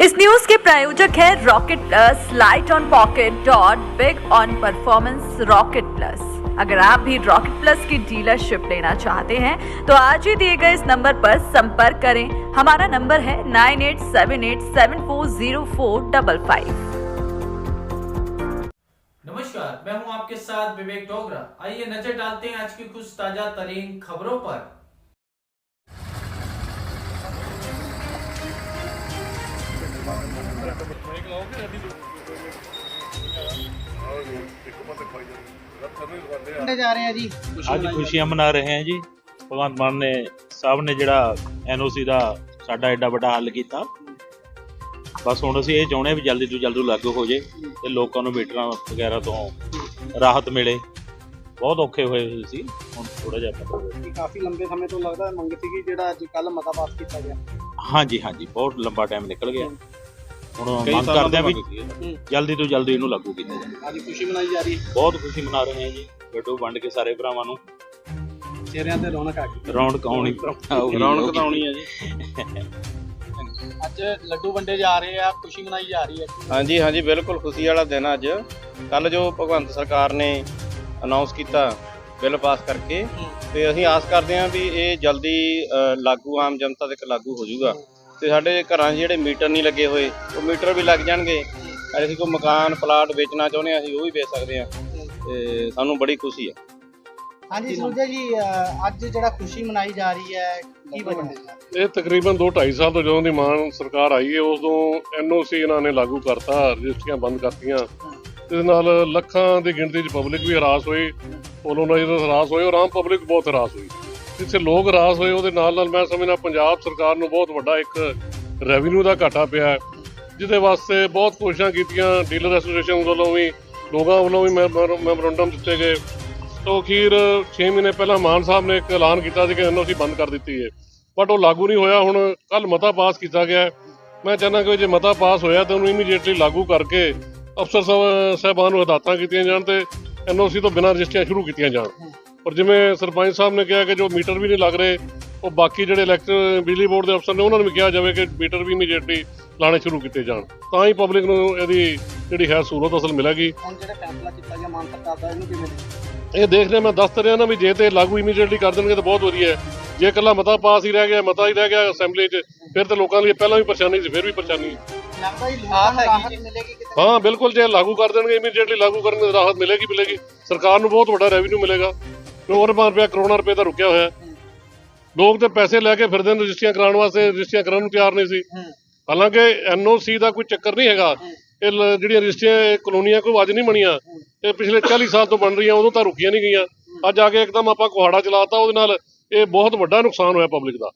इस न्यूज़ के प्रायोजक है rocket plus light on pocket dot big on performance rocket plus अगर आप भी रॉकेट प्लस की डीलरशिप लेना चाहते हैं तो आज ही दिए गए इस नंबर पर संपर्क करें। हमारा नंबर है nine eight seven eight seven four zero four double five. नमस्कार, मैं हूँ आपके साथ विवेक डोगरा। आइए नज़र डालते हैं आज की कुछ ताज़ा तरीन खबरों पर। ਕਿੱਥੇ ਜਾ ਰਹੇ ਆ ਜੀ? ਅੱਜ ਖੁਸ਼ੀਆਂ ਮਨਾ ਰਹੇ ਹਾਂ ਜੀ। ਭਗਵੰਤ ਮਾਨ ਨੇ ਸਾਹਿਬ ਨੇ ਜਿਹੜਾ ਐਨਓਸੀ ਦਾ ਸਾਡਾ ਐਡਾ ਵੱਡਾ ਹੱਲ ਕੀਤਾ। ਬਸ ਹੁਣ ਅਸੀਂ ਇਹ ਚਾਹੁੰਦੇ ਵੀ ਜਲਦੀ ਤੋਂ ਜਲਦੀ ਲਾਗੂ ਹੋ ਜੇ ਤੇ ਲੋਕਾਂ ਨੂੰ ਮੀਟਰਾਂ ਵਗੈਰਾ ਤੋਂ ਰਾਹਤ ਮਿਲੇ। ਬਹੁਤ ਔਖੇ ਹੋਏ ਹੋਏ ਸੀ ਹੁਣ ਥੋੜਾ ਜਿਹਾ ਪਤਾ ਹੋਇਆ। ਕਿ ਕਾਫੀ ਲੰਬੇ ਸਮੇਂ ਤੋਂ ਲੱਗਦਾ ਮੰਗ ਸੀਗੀ ਜਿਹੜਾ ਅੱਜ ਕੱਲ ਮਤਾ ਪਾਸ ਕੀਤਾ ਗਿਆ। ਹਾਂਜੀ ਹਾਂਜੀ ਬਹੁਤ ਲੰਬਾ ਟਾਈਮ ਨਿਕਲ ਗਿਆ। ਹੁਣ ਮੰਗ ਕਰਦੇ ਹਾਂ। ਵੀ ਜਲਦੀ ਤੋਂ ਜਲਦੀ ਇਹਨੂੰ ਲਾਗੂ ਕੀਤਾ ਜਾਵੇ ਅੱਜ ਖੁਸ਼ੀ ਮਨਾਈ ਜਾ ਰਹੀ ਹੈ। ਬਹੁਤ ਖੁਸ਼ੀ ਮਨਾ ਰਹੇ ਹਾਂ ਜੀ। ਲੱਡੂ ਵੰਡ ਕੇ ਸਾਰੇ ਭਰਾਵਾਂ ਨੂੰ। ਚਿਹਰਿਆਂ ਤੇ ਰੌਣਕ ਆ ਗਈ। ਰੌਣਕ ਆਉਣੀ ਰੌਣਕ ਤਾਂ ਆਉਣੀ ਹੈ ਜੀ। ਅੱਜ ਲੱਡੂ ਵੰਡੇ ਜਾ ਰਹੇ ਆ ਖੁਸ਼ੀ ਮਨਾਈ ਜਾ ਰਹੀ ਹੈ। ਹਾਂਜੀ ਹਾਂਜੀ ਬਿਲਕੁਲ ਖੁਸ਼ੀ ਵਾਲਾ ਦਿਨ ਆ ਅੱਜ। ਕੱਲ ਜੋ ਭਗਵੰਤ ਸਰਕਾਰ ਨੇ ਅਨਾਉਂਸ ਕੀਤਾ ਬਿੱਲ ਪਾਸ ਕਰਕੇ ਤੇ ਅਸੀਂ ਆਸ ਕਰਦੇ ਹਾਂ ਵੀ ਇਹ ਜਲਦੀ ਲਾਗੂ ਆਮ ਜਨਤਾ ਤੱਕ ਲਾਗੂ ਹੋ ਜਾਊਗਾ। ਤੇ ਸਾਡੇ ਘਰਾਂ 'ਚ ਜਿਹੜੇ ਮੀਟਰ ਨਹੀਂ ਲੱਗੇ ਹੋਏ ਉਹ ਮੀਟਰ ਵੀ ਲੱਗ ਜਾਣਗੇ। ਅਗਰ ਅਸੀਂ ਕੋਈ ਮਕਾਨ ਪਲਾਟ ਵੇਚਣਾ ਚਾਹੁੰਦੇ ਹਾਂ ਅਸੀਂ ਉਹ ਵੀ ਵੇਚ ਸਕਦੇ ਹਾਂ। ਤੇ ਸਾਨੂੰ ਬੜੀ ਖੁਸ਼ੀ ਹੈ। ਹਾਂਜੀ ਸੁਰਜਾ ਜੀ ਅੱਜ ਜਿਹੜਾ ਖੁਸ਼ੀ ਮਨਾਈ ਜਾ ਰਹੀ ਹੈ ਕੀ ਵਜ੍ਹਾ ਹੈ? ਇਹ ਤਕਰੀਬਨ 2.5 ਸਾਲ ਤੋਂ ਜਦੋਂ ਦੀ ਮਾਨ ਸਰਕਾਰ ਆਈ ਹੈ ਉਦੋਂ ਐਨਓਸੀ ਇਹਨਾਂ ਨੇ ਲਾਗੂ ਕਰਤਾ ਰਜਿਸਟਰੀਆਂ ਬੰਦ ਕਰਤੀਆਂ। ਇਸ ਨਾਲ ਲੱਖਾਂ ਦੀ ਗਿਣਤੀ 'ਚ ਪਬਲਿਕ ਵੀ ਹਰਾਸ ਹੋਈ। ਕੋਲੋਨਾਈਜ਼ਰ ਹਰਾਸ ਹੋਏ ਔਰ ਆਮ ਪਬਲਿਕ ਬਹੁਤ ਹਰਾਸ ਹੋਈ। ਜਿੱਥੇ ਲੋਕ ਰਾਸ ਹੋਏ ਉਹਦੇ ਨਾਲ ਨਾਲ ਮੈਂ ਸਮਝਦਾ ਪੰਜਾਬ ਸਰਕਾਰ ਨੂੰ ਬਹੁਤ ਵੱਡਾ ਇੱਕ ਰੈਵਨਿਊ ਦਾ ਘਾਟਾ ਪਿਆ ਹੈ, ਜਿਹਦੇ ਵਾਸਤੇ ਬਹੁਤ ਕੋਸ਼ਿਸ਼ਾਂ ਕੀਤੀਆਂ ਡੀਲਰ ਐਸੋਸੀਏਸ਼ਨ ਵੱਲੋਂ ਵੀ ਲੋਕਾਂ ਵੱਲੋਂ ਵੀ ਮੈਮੋਰੰਡਮ ਦਿੱਤੇ ਗਏ। ਤੋਂ ਅਖੀਰ 6 ਮਹੀਨੇ ਪਹਿਲਾਂ ਮਾਨ ਸਾਹਿਬ ਨੇ ਇੱਕ ਐਲਾਨ ਕੀਤਾ ਸੀ ਕਿ ਐਨਓਸੀ ਬੰਦ ਕਰ ਦਿੱਤੀ ਹੈ। ਬਟ ਉਹ ਲਾਗੂ ਨਹੀਂ ਹੋਇਆ ਹੁਣ ਕੱਲ ਮਤਾ ਪਾਸ ਕੀਤਾ ਗਿਆ ਮੈਂ ਚਾਹੁੰਦਾ ਕਿ ਜੇ ਮਤਾ ਪਾਸ ਹੋਇਆ ਤਾਂ ਉਹਨੂੰ ਇਮੀਡੀਏਟਲੀ ਲਾਗੂ ਕਰਕੇ ਅਫਸਰ ਸਾਹਿਬ ਸਾਹਿਬਾਨ ਨੂੰ ਹਦਾਇਤਾਂ ਕੀਤੀਆਂ ਜਾਣ ਤੇ ਐਨਓਸੀ ਤੋਂ ਬਿਨਾਂ ਰਜਿਸਟਰੀਆਂ ਸ਼ੁਰੂ ਕੀਤੀਆਂ ਜਾਣ। ਪਰ ਜਿਵੇਂ ਸਰਪੰਚ ਸਾਹਿਬ ਨੇ ਕਿਹਾ ਕਿ ਜੋ ਮੀਟਰ ਵੀ ਨਹੀਂ ਲੱਗ ਰਹੇ ਉਹ ਬਾਕੀ ਜਿਹੜੇ ਇਲੈਕਟ੍ਰ ਬਿਜਲੀ ਬੋਰਡ ਦੇ ਅਫਸਰ ਨੇ ਉਹਨਾਂ ਨੂੰ ਵੀ ਕਿਹਾ ਜਾਵੇ ਕਿ ਮੀਟਰ ਵੀ ਇਮੀਡੀਏਟਲੀ ਲਾਣੇ ਸ਼ੁਰੂ ਕੀਤੇ ਜਾਣ। ਤਾਂ ਹੀ ਪਬਲਿਕ ਨੂੰ ਇਹਦੀ ਜਿਹੜੀ ਹੈ ਸਹੂਲਤ ਅਸਲ ਮਿਲੇਗੀ। ਹੁਣ ਜਿਹੜਾ ਫੈਸਲਾ ਕੀਤਾ ਗਿਆ ਮਾਨ ਸਰਕਾਰ ਦਾ ਇਹਨੂੰ ਕਿਵੇਂ? ਇਹ ਦੇਖਦੇ ਮੈਂ ਦੱਸ ਰਿਹਾ ਨਾ ਵੀ ਜੇ ਤੇ ਲਾਗੂ ਇਮੀਡੀਏਟਲੀ ਕਰ ਦੇਣਗੇ ਤਾਂ ਬਹੁਤ ਵਧੀਆ ਹੈ। ਜੇ ਇਕੱਲਾ ਮਤਾ ਪਾਸ ਹੀ ਰਹਿ ਗਿਆ ਮਤਾ ਹੀ ਰਹਿ ਗਿਆ ਅਸੈਂਬਲੀ 'ਚ ਫਿਰ ਤਾਂ ਲੋਕਾਂ ਲਈ ਪਹਿਲਾਂ ਵੀ ਪਰੇਸ਼ਾਨੀ ਸੀ ਫਿਰ ਵੀ ਪਰੇਸ਼ਾਨੀ। ਲੱਗਦਾ ਹੀ ਲੋਕਾਂ ਨੂੰ ਰਾਹਤ ਮਿਲੇਗੀ ਕਿਤੇ ਹਾਂ ਬਿਲਕੁਲ ਜੇ ਲਾਗੂ ਕਰ ਦੇਣਗੇ ਇਮੀਡੀਏਟਲੀ ਲਾਗੂ ਕਰਨਗੇ ਤਾਂ ਰਾਹਤ ਮਿਲੇਗੀ ਮਿਲੇਗੀ। ਸਰਕਾਰ ਨੂੰ ਬਹੁਤ ਵੱਡਾ ਰੈਵਨਿਊ ਮਿਲੇਗਾ। ਕਰੋੜਾਂ ਰੁਪਇਆ ਕਰੋੜਾਂ ਰੁਪਏ ਦਾ ਰੁਕਿਆ ਹੋਇਆ। ਲੋਕ ਤੇ ਪੈਸੇ ਲੈ ਕੇ ਫਿਰਦੇ ਨੇ ਰਜਿਸਟਰੀਆਂ ਕਰਾਉਣ ਵਾਸਤੇ ਰਜਿਸਟਰੀਆਂ ਕਰਨ ਨੂੰ ਤਿਆਰ ਨਹੀਂ ਸੀ। ਹਾਲਾਂਕਿ ਐਨਓਸੀ ਦਾ ਕੋਈ ਚੱਕਰ ਨਹੀਂ ਹੈਗਾ। ਇਹ ਜਿਹੜੀਆਂ ਰਜਿਸਟਰੀਆਂ ਇਹ ਕਲੋਨੀਆਂ ਕੋਈ ਅੱਜ ਨਹੀਂ ਬਣੀਆਂ। ਇਹ ਪਿਛਲੇ 40 ਸਾਲ ਤੋਂ ਬਣ ਰਹੀਆਂ ਉਦੋਂ ਤਾਂ ਰੁਕੀਆਂ ਨਹੀਂ ਗਈਆਂ। ਅੱਜ ਆ ਕੇ ਇੱਕਦਮ ਆਪਾਂ ਕੁਹਾੜਾ ਚਲਾਤਾ ਉਹਦੇ ਨਾਲ ਇਹ ਬਹੁਤ ਵੱਡਾ ਨੁਕਸਾਨ ਹੋਇਆ ਪਬਲਿਕ ਦਾ।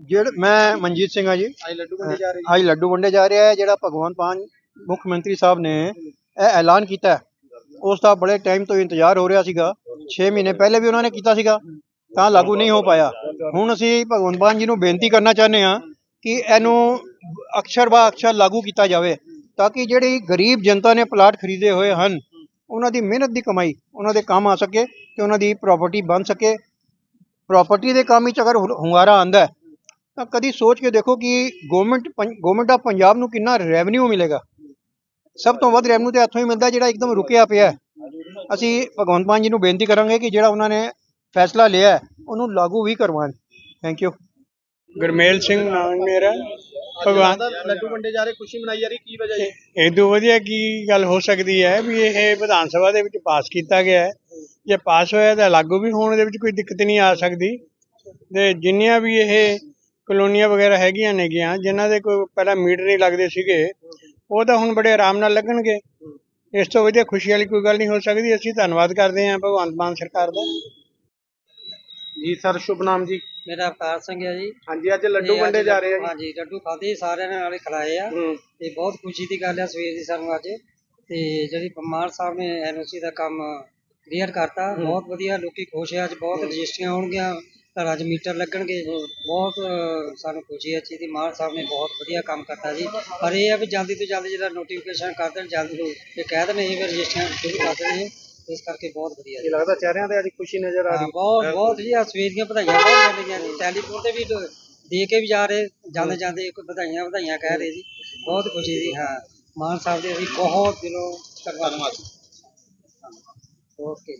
ਜਿਹੜਾ ਮੈਂ ਮਨਜੀਤ ਸਿੰਘ ਆ ਜੀ। ਅੱਜ ਲੱਡੂ ਵੰਡੇ ਜਾ ਰਹੇ ਅੱਜ ਲੱਡੂ ਵੰਡੇ ਜਾ ਰਿਹਾ ਹੈ ਜਿਹੜਾ ਭਗਵੰਤ ਮਾਨ ਮੁੱਖ ਮੰਤਰੀ ਸਾਹਿਬ ਨੇ ਇਹ ਐਲਾਨ ਕੀਤਾ ਉਸ ਦਾ ਬੜੇ ਟਾਈਮ ਤੋਂ ਇੰਤਜ਼ਾਰ ਹੋ ਰਿਹਾ ਸੀਗਾ। 6 ਮਹੀਨੇ ਪਹਿਲੇ ਵੀ ਉਹਨਾਂ ਨੇ ਕੀਤਾ ਸੀਗਾ, ਤਾਂ ਲਾਗੂ ਨਹੀਂ ਹੋ ਪਾਇਆ। ਹੁਣ ਅਸੀਂ ਭਗਵੰਤ ਮਾਨ ਜੀ ਨੂੰ ਬੇਨਤੀ ਕਰਨਾ ਚਾਹੁੰਦੇ ਹਾਂ ਕਿ ਇਹਨੂੰ ਅਕਸ਼ਰ ਬਾ ਅਕਸ਼ਰ ਲਾਗੂ ਕੀਤਾ ਜਾਵੇ, ਤਾਂ ਕਿ ਜਿਹੜੀ ਗਰੀਬ ਜਨਤਾ ਨੇ ਪਲਾਟ ਖਰੀਦੇ ਹੋਏ ਹਨ, ਉਹਨਾਂ ਦੀ ਮਿਹਨਤ ਦੀ ਕਮਾਈ, ਉਹਨਾਂ ਦੇ ਕੰਮ ਆ ਸਕੇ ਤੇ ਉਹਨਾਂ ਦੀ ਪ੍ਰਾਪਰਟੀ ਬਣ ਸਕੇ। ਪ੍ਰਾਪਰਟੀ ਦੇ ਕੰਮ ਵਿੱਚ ਅਗਰ ਹੁੰਗਾਰਾ ਆਂਦਾ ਤਾਂ ਕਦੀ ਸੋਚ ਕੇ ਦੇਖੋ ਕਿ ਗਵਰਨਮੈਂਟ ਗਵਰਨਮੈਂਟ ਆਫ ਪੰਜਾਬ ਨੂੰ ਕਿੰਨਾ ਰੈਵਨਿਊ ਮਿਲੇਗਾ। ਸਭ ਤੋਂ ਵੱਧ ਰੈਵਨਿਊ ਤੇ ਇੱਥੋਂ ਹੀ ਮਿਲਦਾ ਜਿਹੜਾ ਇੱਕਦਮ ਰੁਕਿਆ ਪਿਆ ਅਸੀਂ ਭਗਵੰਤ ਮਾਨ ਜੀ ਨੂੰ ਬੇਨਤੀ ਕਰਾਂਗੇ ਕਿ ਜਿਹੜਾ ਉਹਨਾਂ ਨੇ ਫੈਸਲਾ ਲਿਆ ਹੈ, ਉਹਨੂੰ ਲਾਗੂ ਵੀ ਕਰਵਾਉਣ ਥੈਂਕ ਯੂ ਗੁਰਮੇਲ ਸਿੰਘ ਨਾਮ ਮੇਰਾ। ਭਗਵਾਨ ਲੱਡੂ ਵੰਡੇ ਜਾ ਰਹੇ ਖੁਸ਼ੀ ਮਨਾਈ ਜਾ ਰਹੀ ਕੀ ਵਜ੍ਹਾ ਜੀ? ਇਦੋਂ ਵਧੀਆ ਕੀ ਗੱਲ ਹੋ ਸਕਦੀ ਹੈ ਵੀ ਇਹ ਵਿਧਾਨ ਸਭਾ ਦੇ ਵਿੱਚ ਪਾਸ ਕੀਤਾ ਗਿਆ ਹੈ। ਜੇ ਪਾਸ ਹੋਇਆ ਤਾਂ ਲਾਗੂ ਵੀ ਹੋਣ ਦੇ ਵਿੱਚ ਕੋਈ ਦਿੱਕਤ ਨਹੀਂ ਆ ਸਕਦੀ। ਤੇ ਜਿੰਨੀਆਂ ਵੀ ਇਹ ਕਲੋਨੀਆਂ ਵਗੈਰਾ ਹੈਗੀਆਂ ਨੇਗੀਆਂ ਜਿਨ੍ਹਾਂ ਦੇ ਕੋਈ ਪਹਿਲਾਂ ਮੀਟਰ ਨਹੀਂ ਲੱਗਦੇ ਸੀਗੇ ਉਹ ਤਾਂ ਹੁਣ ਬੜੇ ਆਰਾਮ ਨਾਲ ਲੱਗਣਗੇ। ਇਸ ਤੋਂ ਵਧੀਆ ਖੁਸ਼ੀ ਵਾਲੀ ਕੋਈ ਗੱਲ ਨਹੀਂ ਹੋ ਸਕਦੀ। ਅਸੀਂ ਧੰਨਵਾਦ ਕਰਦੇ ਹਾਂ ਭਗਵੰਤ ਮਾਨ ਸਰਕਾਰ ਦਾ। ਜੀ ਸਰ ਸ਼ੁਭ ਨਾਮ ਜੀ। ਮੇਰਾ ਅਵਤਾਰ ਸਿੰਘ ਹੈ ਜੀ। ਹਾਂਜੀ ਅੱਜ ਲੱਡੂ ਤੇ ਵੰਡੇ ਅੱਜ ਜਾ ਰਹੇ ਆ ਹਾਂਜੀ ਲੱਡੂ ਖਾਦੇ ਸਾਰਿਆਂ ਨੇ ਨਾਲੇ ਖਿਲਾਏ ਆ। ਹੂੰ। ਤੇ ਬਹੁਤ ਖੁਸ਼ੀ ਦੀ ਗੱਲ ਹੈ ਸਵੇਰ ਦੀ ਸਾਨੂੰ ਅੱਜ। ਤੇ ਜਿਹੜੀ ਪਮਾਰ ਸਾਹਿਬ ਨੇ ਐਨਓਸੀ ਦਾ ਕੰਮ ਕਲੀਅਰ ਕਰਤਾ। ਬਹੁਤ ਵਧੀਆ ਲੋਕੀ ਖੁਸ਼ ਹੈ ਅੱਜ ਬਹੁਤ ਰਜਿਸਟਰੀਆਂ ਹੋਣਗੀਆਂ। ਘਰਾਂ 'ਚ ਮੀਟਰ ਲੱਗਣਗੇ। ਬਹੁਤ ਅਹ, ਸਾਨੂੰ ਖੁਸ਼ੀ ਹੈ ਚੀਜ਼ ਦੀ ਮਾਨ ਸਾਹਿਬ ਨੇ ਬਹੁਤ ਵਧੀਆ ਕੰਮ ਕਰਤਾ ਜੀ। ਪਰ ਇਹ ਹੈ ਵੀ ਜਲਦੀ ਤੋਂ ਜਲਦੀ ਜਿਹੜਾ ਨੋਟੀਫਿਕੇਸ਼ਨ ਕਰ ਦੇਣ ਜਲਦੀ ਇਹ ਕਹਿ ਦੇਣ ਇਹ ਵੀ ਰਜਿਸਟਰੀਆਂ ਸ਼ੁਰੂ ਕਰ ਦੇਣ ਇਹ, ਇਸ ਕਰਕੇ ਬਹੁਤ ਵਧੀਆ ਜੀ। ਇਹ ਲੱਗਦਾ ਚਿਹਰਿਆਂ ਤੇ ਅੱਜ ਖੁਸ਼ੀ ਨਜ਼ਰ ਆ ਹਾਂ ਰਹੀ। ਬਹੁਤ ਬਹੁਤ ਜੀ ਆ ਸਵੇਰ ਦੀਆਂ ਵਧਾਈਆਂ ਬਹੁਤ ਮਿਲ ਰਹੀਆਂ ਜੀ। ਟੈਲੀਫੋਨ ਤੇ ਵੀ ਦੇ ਕੇ ਵੀ ਜਾ ਰਹੇ ਜਾਂਦੇ ਜਾਂਦੇ ਕੋਈ ਵਧਾਈਆਂ ਵਧਾਈਆਂ ਕਹਿ ਰਹੇ ਜੀ। ਬਹੁਤ ਖੁਸ਼ੀ ਦੀ ਹਾਂ। ਮਾਨ ਸਾਹਿਬ ਦੇ ਅਸੀਂ ਬਹੁਤ ਦਿਲੋਂ ਧੰਨਵਾਦ। ਓਕੇ